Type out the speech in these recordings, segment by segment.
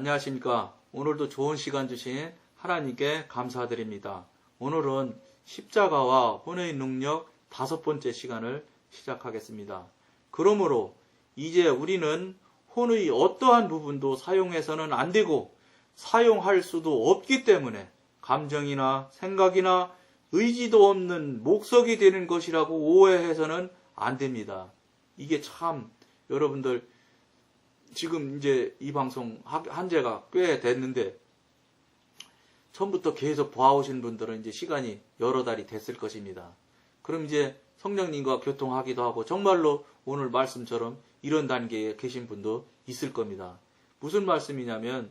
안녕하십니까. 오늘도 좋은 시간 주신 하나님께 감사드립니다. 오늘은 십자가와 혼의 능력 다섯 번째 시간을 시작하겠습니다. 그러므로 이제 우리는 혼의 어떠한 부분도 사용해서는 안 되고 사용할 수도 없기 때문에 감정이나 생각이나 의지도 없는 목석이 되는 것이라고 오해해서는 안 됩니다. 이게 참 여러분들 지금 이제 이 방송 하- 한 지가 꽤 됐는데 처음부터 계속 봐오신 분들은 이제 시간이 여러 달이 됐을 것입니다. 그럼 이제 성령님과 교통하기도 하고 정말로 오늘 말씀처럼 이런 단계에 계신 분도 있을 겁니다. 무슨 말씀이냐면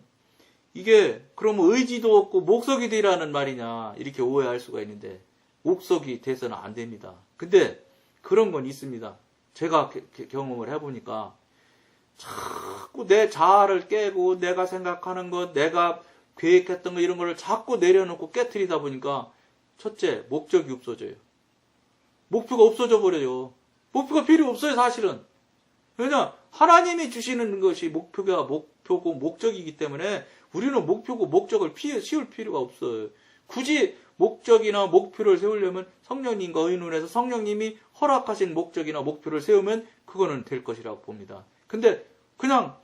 이게 그럼 의지도 없고 목석이 되라는 말이냐 이렇게 오해할 수가 있는데 목석이 돼서는 안 됩니다. 근데 그런 건 있습니다. 제가 경험을 해보니까 자꾸 내 자아를 깨고 내가 생각하는 것, 내가 계획했던 거 이런 거를 자꾸 내려놓고 깨트리다 보니까 첫째 목적이 없어져요. 목표가 없어져 버려요. 목표가 필요 없어요 사실은. 왜냐 하나님이 주시는 것이 목표가 목표고 목적이기 때문에 우리는 목표고 목적을 피해 씌울 필요가 없어요. 굳이 목적이나 목표를 세우려면 성령님과 의논해서 성령님이 허락하신 목적이나 목표를 세우면 그거는 될 것이라고 봅니다. 근데 그냥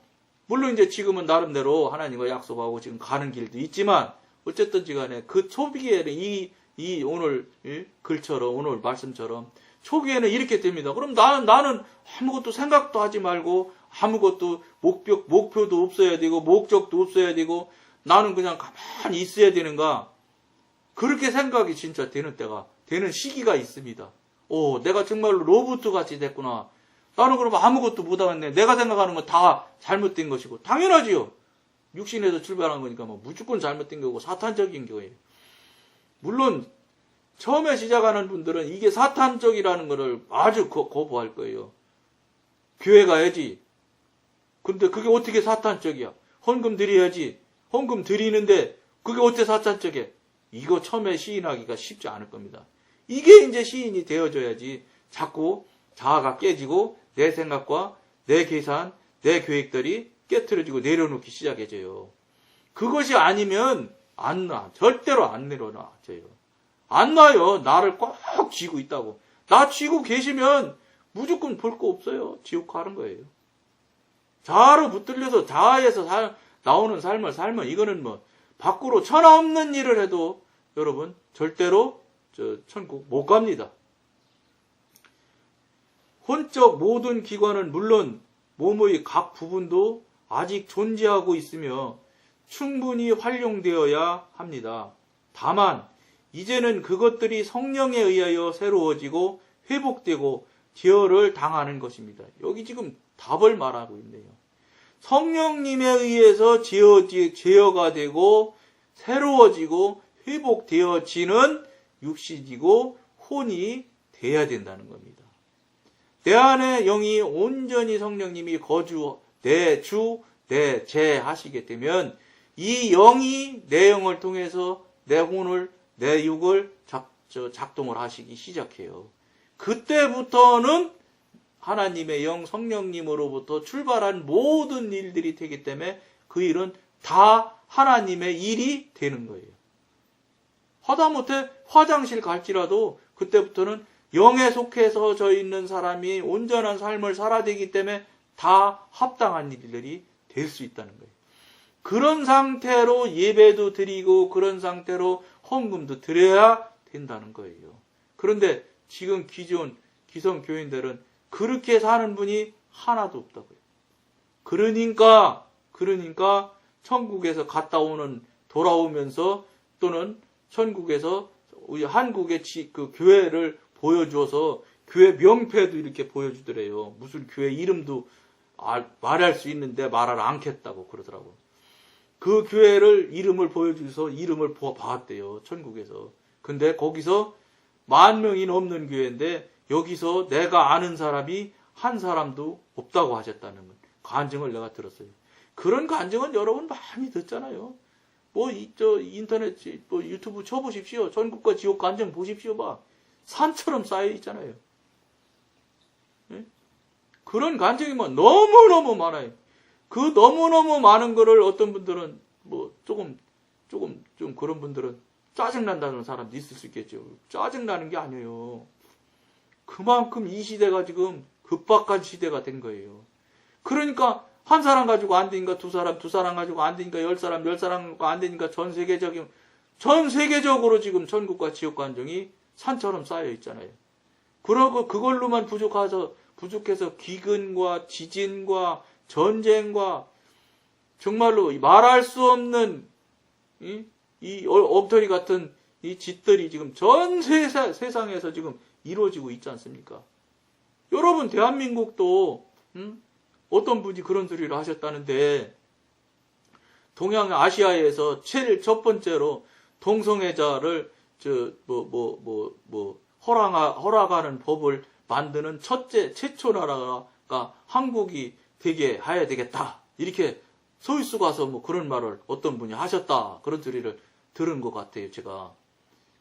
물론 이제 지금은 나름대로 하나님과 약속하고 지금 가는 길도 있지만 어쨌든지 간에 그 초기에는 이, 이 오늘 이 글처럼 오늘 말씀처럼 초기에는 이렇게 됩니다. 그럼 나는 나는 아무것도 생각도 하지 말고 아무것도 목표 목표도 없어야 되고 목적도 없어야 되고 나는 그냥 가만히 있어야 되는가 그렇게 생각이 진짜 되는 때가 되는 시기가 있습니다. 오 내가 정말로 로봇 같이 됐구나. 나는 그러면 아무것도 못하겠네. 내가 생각하는 건 다 잘못된 것이고 당연하지요. 육신에서 출발한 거니까 뭐 무조건 잘못된 거고 사탄적인 거예요. 물론 처음에 시작하는 분들은 이게 사탄적이라는 것을 아주 거, 거부할 거예요. 교회 가야지. 근데 그게 어떻게 사탄적이야? 헌금 드려야지. 헌금 드리는데 그게 어떻게 사탄적이야? 이거 처음에 시인하기가 쉽지 않을 겁니다. 이게 이제 시인이 되어줘야지 자꾸 자아가 깨지고 내 생각과 내 계산, 내 계획들이 깨트려지고 내려놓기 시작해져요. 그것이 아니면 안 나. 절대로 안 내려놔져요. 안 놔요. 나를 꼭 쥐고 있다고. 나 쥐고 계시면 무조건 볼 거 없어요. 지옥 가는 거예요. 자아로 붙들려서 자아에서 살- 나오는 삶을 살면 이거는 뭐 밖으로 천하 없는 일을 해도 여러분 절대로 저 천국 못 갑니다. 혼적 모든 기관은 물론 몸의 각 부분도 아직 존재하고 있으며 충분히 활용되어야 합니다. 다만 이제는 그것들이 성령에 의하여 새로워지고 회복되고 제어를 당하는 것입니다. 여기 지금 답을 말하고 있네요. 성령님에 의해서 제어지, 제어가 되고 새로워지고 회복되어지는 육신이고 혼이 돼야 된다는 겁니다. 내 안에 영이 온전히 성령님이 거주, 내 주, 내 제 하시게 되면 이 영이 내 영을 통해서 내 혼을, 내 육을 작, 저, 작동을 하시기 시작해요. 그때부터는 하나님의 영 성령님으로부터 출발한 모든 일들이 되기 때문에 그 일은 다 하나님의 일이 되는 거예요. 하다못해 화장실 갈지라도 그때부터는 영에 속해서 져 있는 사람이 온전한 삶을 살아야 되기 때문에 다 합당한 일들이 될 수 있다는 거예요. 그런 상태로 예배도 드리고 그런 상태로 헌금도 드려야 된다는 거예요. 그런데 지금 기존 기성 교인들은 그렇게 사는 분이 하나도 없다고요. 그러니까 그러니까 천국에서 갔다 오는 돌아오면서 또는 천국에서 우리 한국의 지- 그 교회를 보여줘서 교회 명패도 이렇게 보여주더래요. 무슨 교회 이름도 알- 말할 수 있는데 말을 않겠다고 그러더라고. 그 교회를 이름을 보여줘서 이름을 보- 봤대요. 천국에서. 근데 거기서 만 명이 넘는 교회인데 여기서 내가 아는 사람이 한 사람도 없다고 하셨다는 건 간증을 내가 들었어요. 그런 간증은 여러분 많이 듣잖아요. 뭐, 이, 저, 인터넷, 뭐, 유튜브 쳐보십시오. 전국과 지옥 간증 보십시오. 봐. 산처럼 쌓여 있잖아요. 예? 그런 간증이 뭐 너무너무 많아요. 그 너무너무 많은 거를 어떤 분들은 뭐 조금 조금 좀 그런 분들은 짜증난다는 사람도 있을 수 있겠죠. 짜증나는 게 아니에요. 그만큼 이 시대가 지금 급박한 시대가 된 거예요. 그러니까 한 사람 가지고 안 되니까 두 사람, 두 사람 가지고 안 되니까 열 사람, 열 사람 가지고 안 되니까 전 세계적인 전 세계적으로 지금 천국과 지옥 관정이 산처럼 쌓여 있잖아요. 그러고 그걸로만 부족해서 부족해서 기근과 지진과 전쟁과 정말로 말할 수 없는 이, 이 어- 엉터리 같은 이 짓들이 지금 전 세사, 세상에서 지금 이루어지고 있지 않습니까? 여러분 대한민국도 음? 어떤 분이 그런 소리를 하셨다는데 동양 아시아에서 제일 첫 번째로 동성애자를 저뭐뭐 뭐 뭐 허락하, 허락하는 법을 만드는 첫째 최초 나라가 한국이 되게 해야 되겠다. 이렇게 서울수 가서 뭐 그런 말을 어떤 분이 하셨다. 그런 소리를 들은 것 같아요 제가.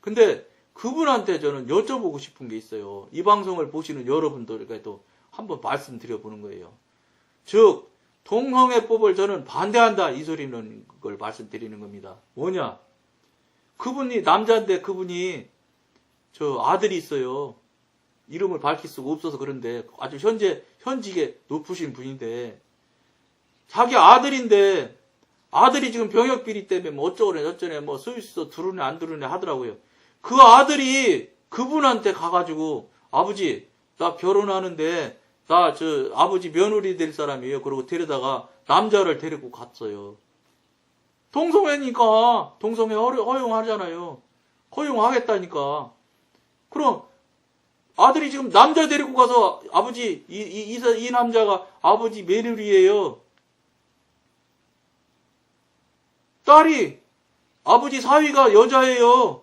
근데 그분한테 저는 여쭤보고 싶은 게 있어요. 이 방송을 보시는 여러분들에게도 한번 말씀드려 보는 거예요. 즉 동성애법을 저는 반대한다. 이 소리는 걸 말씀드리는 겁니다. 뭐냐 그분이 남자인데 그분이 저 아들이 있어요. 이름을 밝힐 수가 없어서 그런데 아주 현재 현직에 높으신 분인데 자기 아들인데 아들이 지금 병역 비리 때문에 뭐 어쩌고래 저쩌네 뭐 스위스 들으네 안 들으네 하더라고요. 그 아들이 그분한테 가가지고 아버지 나 결혼하는데 나 저 아버지 며느리 될 사람이에요. 그러고 데려다가 남자를 데리고 갔어요. 동성애니까 동성애 허- 허용하잖아요. 허용하겠다니까. 그럼 아들이 지금 남자 데리고 가서 아버지 이, 이, 이, 사- 이 남자가 아버지 며느리예요. 딸이 아버지 사위가 여자예요.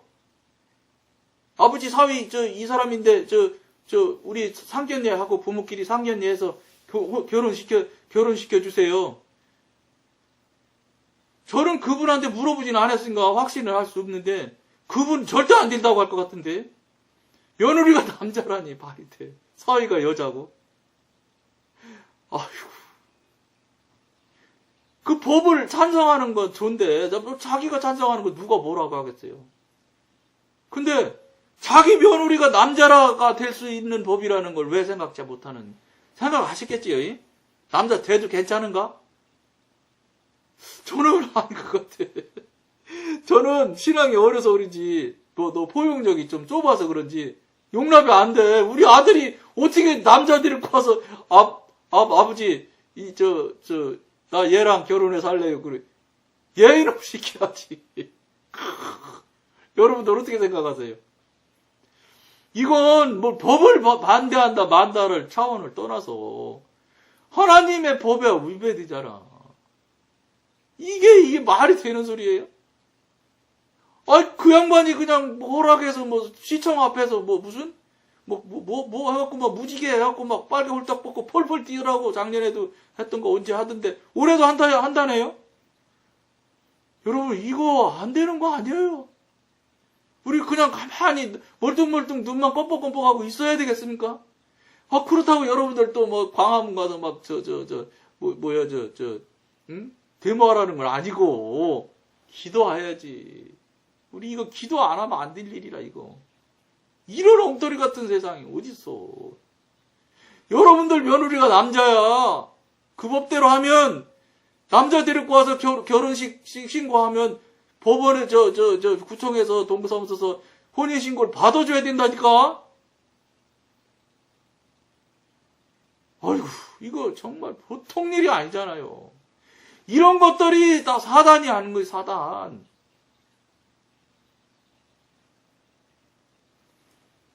아버지 사위 저 이 사람인데 저저 우리 상견례하고 부모끼리 상견례해서 교- 결혼 시켜 결혼 시켜 주세요. 저는 그분한테 물어보진 않았으니까 확신을 할 수 없는데 그분 절대 안 된다고 할 것 같은데? 며느리가 남자라니 말이 돼 사위가 여자고. 아휴. 그 법을 찬성하는 건 좋은데 뭐 자기가 찬성하는 거 누가 뭐라고 하겠어요? 근데 자기 며느리가 남자가 될 수 있는 법이라는 걸 왜 생각지 못하는 생각하셨겠지요? 이? 남자 돼도 괜찮은가? 저는 아닌 것 같아. 저는 신앙이 어려서 그런지, 너, 너 포용력이 좀 좁아서 그런지, 용납이 안 돼. 우리 아들이 어떻게 남자 데리고 와서, 아, 아, 아버지, 이, 저, 저, 나 얘랑 결혼해서 할래요. 그래. 얘 이름 시켜야지. 여러분들 어떻게 생각하세요? 이건 뭐 법을 바- 반대한다, 만다를 차원을 떠나서, 하나님의 법에 위배되잖아. 이게 이게 말이 되는 소리예요? 아, 그 양반이 그냥 뭐 허락해서 뭐 시청 앞에서 뭐 무슨 뭐 뭐 뭐 뭐 해갖고 막 무지개 해갖고 막 빨개 홀딱 벗고 펄펄 뛰더라고 작년에도 했던 거 언제 하던데 올해도 한다 한다네요? 여러분 이거 안 되는 거 아니에요? 우리 그냥 가만히 멀뚱멀뚱 눈만 껌뻑껌뻑하고 있어야 되겠습니까? 아 그렇다고 여러분들 또 뭐 광화문 가서 막 저 저 저 뭐 뭐야 저저 응? 데모하라는 건 아니고 기도해야지. 우리 이거 기도 안 하면 안 될 일이라 이거. 이런 엉터리 같은 세상이 어딨어. 여러분들 며느리가 남자야. 그 법대로 하면 남자 데리고 와서 결, 결혼식 시- 신고하면 법원에 저 저 저 구청에서 동부사무소에서 혼인 신고를 받아줘야 된다니까. 아이고 이거 정말 보통 일이 아니잖아요. 이런 것들이 다 사단이 하는 거예요, 사단.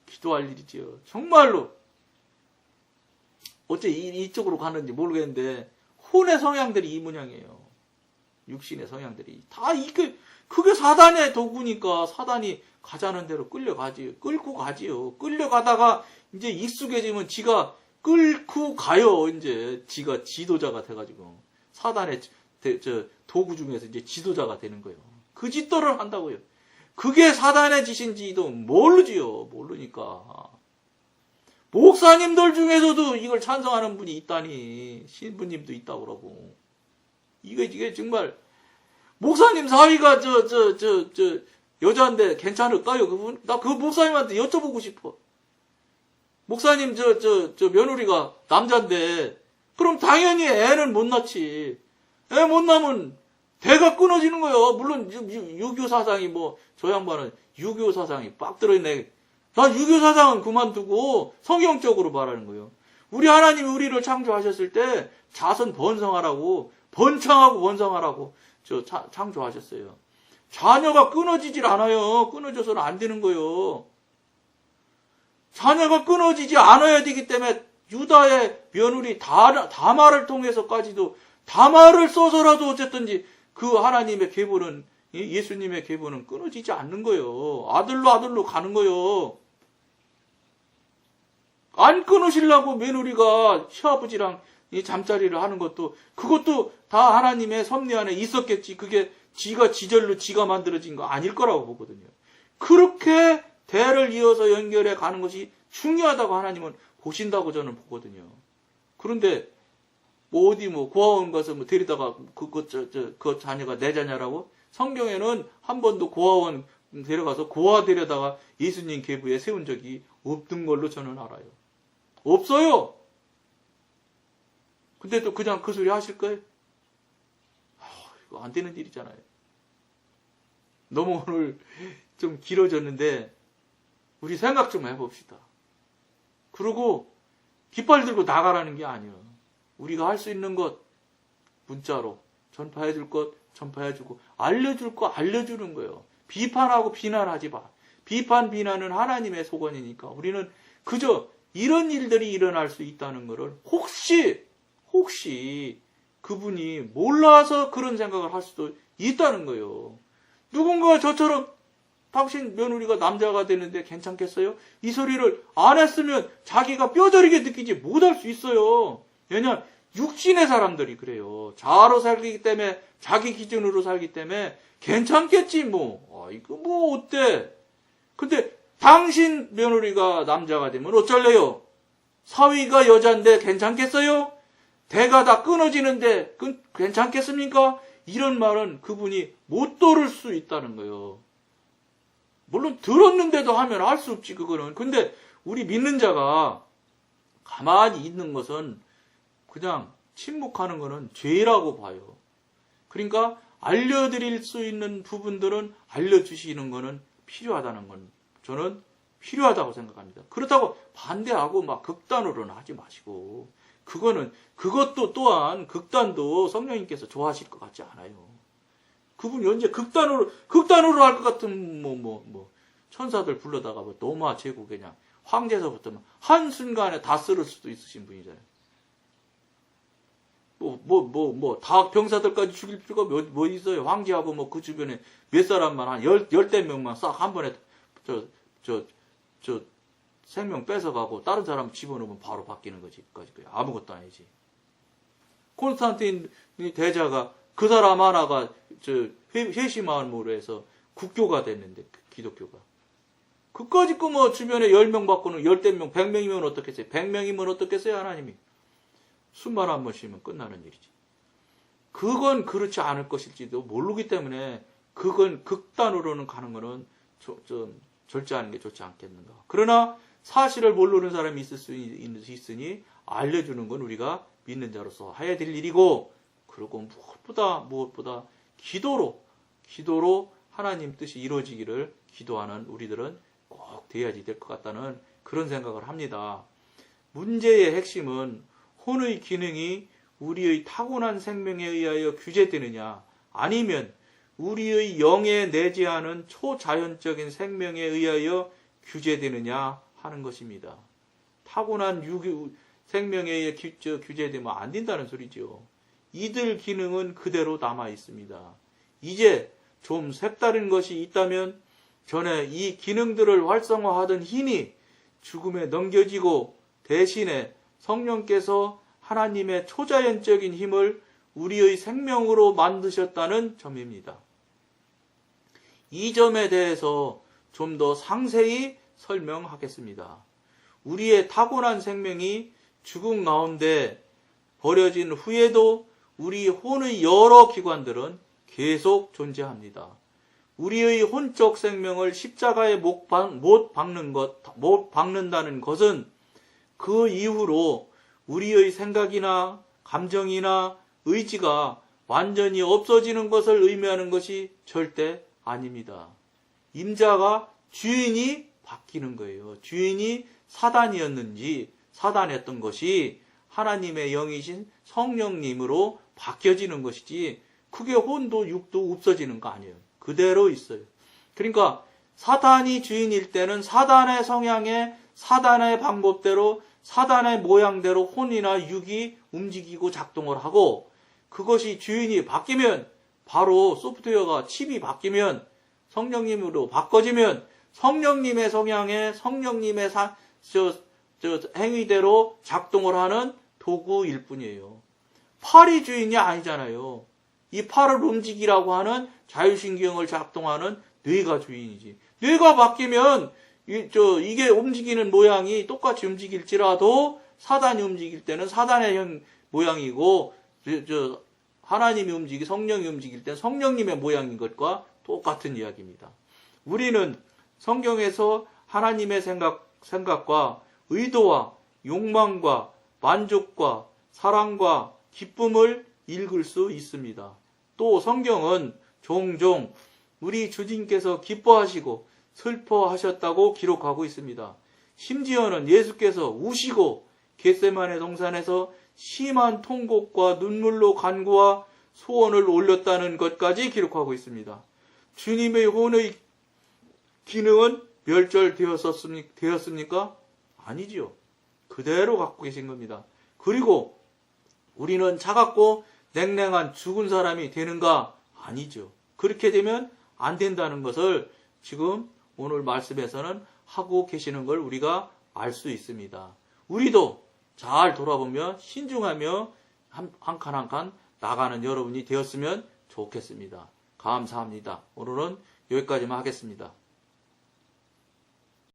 기도할 일이지요. 정말로. 어째 이, 이쪽으로 가는지 모르겠는데, 혼의 성향들이 이 모양이에요. 육신의 성향들이. 다 이게, 그게 사단의 도구니까 사단이 가자는 대로 끌려가지요. 끌고 가지요. 끌려가다가 이제 익숙해지면 지가 끌고 가요. 이제 지가 지도자가 돼가지고. 사단의 대- 저 도구 중에서 이제 지도자가 되는 거예요. 그 짓들을 한다고요. 그게 사단의 짓인지도 모르지요. 모르니까. 목사님들 중에서도 이걸 찬성하는 분이 있다니. 신부님도 있다고 그러고. 이게 이게 정말 목사님 사위가 저 저 저 저 여자인데 괜찮을까요? 그분 나 그 목사님한테 여쭤보고 싶어. 목사님 저 저 저 며느리가 남자인데 그럼 당연히 애는 못 낳지. 애못 낳으면 대가 끊어지는 거예요. 물론 유교 사상이 뭐 저 양반은 유교 사상이 빡 들어있네. 난 유교 사상은 그만두고 성경적으로 말하는 거예요. 우리 하나님이 우리를 창조하셨을 때 자선 번성하라고 번창하고 번성하라고 저 차- 창조하셨어요. 자녀가 끊어지질 않아요. 끊어져서는 안 되는 거예요. 자녀가 끊어지지 않아야 되기 때문에 유다의 며느리 다, 다말을 통해서까지도 다말을 써서라도 어쨌든지 그 하나님의 계보는 이 예수님의 계보는 끊어지지 않는 거예요. 아들로 아들로 가는 거예요. 안 끊으시려고 며느리가 시아버지랑 이 잠자리를 하는 것도 그것도 다 하나님의 섭리 안에 있었겠지. 그게 지가 지절로 지가 만들어진 거 아닐 거라고 보거든요. 그렇게 대를 이어서 연결해 가는 것이 중요하다고 하나님은 보신다고 저는 보거든요. 그런데 뭐 어디 뭐 고아원 가서 뭐 데리다가 그그저저 그 자녀가 내 자녀라고 성경에는 한 번도 고아원 데려가서 고아 데려다가 예수님 계부에 세운 적이 없던 걸로 저는 알아요. 없어요. 근데 또 그냥 그 소리 하실 거예요? 아, 이거 안 되는 일이잖아요. 너무 오늘 좀 길어졌는데 우리 생각 좀 해봅시다. 그리고 깃발 들고 나가라는 게 아니에요. 우리가 할 수 있는 것 문자로 전파해 줄 것 전파해 주고 알려 줄 거 알려 주는 거예요. 비판하고 비난하지 마. 비판 비난은 하나님의 소관이니까 우리는 그저 이런 일들이 일어날 수 있다는 것을 혹시 혹시 그분이 몰라서 그런 생각을 할 수도 있다는 거예요. 누군가 저처럼 당신 며느리가 남자가 되는데 괜찮겠어요? 이 소리를 안 했으면 자기가 뼈저리게 느끼지 못할 수 있어요. 왜냐, 육신의 사람들이 그래요. 자아로 살기 때문에, 자기 기준으로 살기 때문에 괜찮겠지, 뭐. 아, 이거 뭐, 어때? 근데 당신 며느리가 남자가 되면 어쩔래요? 사위가 여잔데 괜찮겠어요? 대가 다 끊어지는데 그- 괜찮겠습니까? 이런 말은 그분이 못 들을 수 있다는 거예요. 물론 들었는데도 하면 할수 없지 그거는. 근데 우리 믿는 자가 가만히 있는 것은 그냥 침묵하는 것은 죄라고 봐요. 그러니까 알려드릴 수 있는 부분들은 알려주시는 것은 필요하다는 건 저는 필요하다고 생각합니다. 그렇다고 반대하고 막 극단으로는 하지 마시고 그거는 그것도 또한 극단도 성령님께서 좋아하실 것 같지 않아요. 그분이 언제 극단으로 극단으로 할 것 같은 뭐 뭐뭐 천사들 불러다가 뭐 노마 제국 그냥 황제서부터 한 순간에 다 쓸을 수도 있으신 분이잖아요. 뭐 뭐 뭐 뭐 다 병사들까지 죽일 필요가 뭐, 뭐 있어요. 황제하고 뭐 그 주변에 몇 사람만 한 열 열대 명만 싹 한 번에 저 저 저 생명 뺏어가고 다른 사람 집어넣으면 바로 바뀌는 거지. 아무것도 아니지. 콘스탄틴 대자가 그 사람 하나가 저 회- 회심마음으로 해서 국교가 됐는데 그 기독교가 그까짓 거뭐 주변에 10명 받고는 10명 100명이면 어떻겠어요 100명이면 어떻겠어요 하나님이 숨만 한 번 쉬면 끝나는 일이지 그건 그렇지 않을 것일지도 모르기 때문에 그건 극단으로는 가는 거는 조- 좀 절제하는 게 좋지 않겠는가 그러나 사실을 모르는 사람이 있을 수 있- 있으니 알려주는 건 우리가 믿는 자로서 해야 될 일이고 그리고 무엇보다 무엇보다 기도로 기도로 하나님 뜻이 이루어지기를 기도하는 우리들은 꼭 돼야지 될 것 같다는 그런 생각을 합니다. 문제의 핵심은 혼의 기능이 우리의 타고난 생명에 의하여 규제되느냐 아니면 우리의 영에 내재하는 초자연적인 생명에 의하여 규제되느냐 하는 것입니다. 타고난 유교 생명에 의해 규제되면 안 된다는 소리죠. 이들 기능은 그대로 남아 있습니다. 이제 좀 색다른 것이 있다면 전에 이 기능들을 활성화하던 힘이 죽음에 넘겨지고 대신에 성령께서 하나님의 초자연적인 힘을 우리의 생명으로 만드셨다는 점입니다. 이 점에 대해서 좀 더 상세히 설명하겠습니다. 우리의 타고난 생명이 죽음 가운데 버려진 후에도 우리 혼의 여러 기관들은 계속 존재합니다. 우리의 혼적 생명을 십자가에 못 박는 것, 못 박는다는 것은 그 이후로 우리의 생각이나 감정이나 의지가 완전히 없어지는 것을 의미하는 것이 절대 아닙니다. 임자가 주인이 바뀌는 거예요. 주인이 사단이었는지 사단이었던 것이 하나님의 영이신 성령님으로 바뀌어지는 것이지 그게 혼도 육도 없어지는 거 아니에요. 그대로 있어요. 그러니까 사단이 주인일 때는 사단의 성향에 사단의 방법대로 사단의 모양대로 혼이나 육이 움직이고 작동을 하고 그것이 주인이 바뀌면 바로 소프트웨어가 칩이 바뀌면 성령님으로 바꿔지면 성령님의 성향에 성령님의 사, 저, 저 행위대로 작동을 하는 도구일 뿐이에요. 팔이 주인이 아니잖아요. 이 팔을 움직이라고 하는 자율신경을 작동하는 뇌가 주인이지. 뇌가 바뀌면 이, 저, 이게 움직이는 모양이 똑같이 움직일지라도 사단이 움직일 때는 사단의 형, 모양이고 저, 저, 하나님이 움직이 성령이 움직일 때는 성령님의 모양인 것과 똑같은 이야기입니다. 우리는 성경에서 하나님의 생각, 생각과 의도와 욕망과 만족과 사랑과 기쁨을 읽을 수 있습니다. 또 성경은 종종 우리 주님께서 기뻐하시고 슬퍼하셨다고 기록하고 있습니다. 심지어는 예수께서 우시고 겟세만의 동산에서 심한 통곡과 눈물로 간구와 소원을 올렸다는 것까지 기록하고 있습니다. 주님의 혼의 기능은 멸절되었습니까? 아니지요. 그대로 갖고 계신 겁니다. 그리고 우리는 차갑고 냉랭한 죽은 사람이 되는가? 아니죠. 그렇게 되면 안 된다는 것을 지금 오늘 말씀에서는 하고 계시는 걸 우리가 알 수 있습니다. 우리도 잘 돌아보며 신중하며 한 칸 한 칸 나가는 여러분이 되었으면 좋겠습니다. 감사합니다. 오늘은 여기까지만 하겠습니다.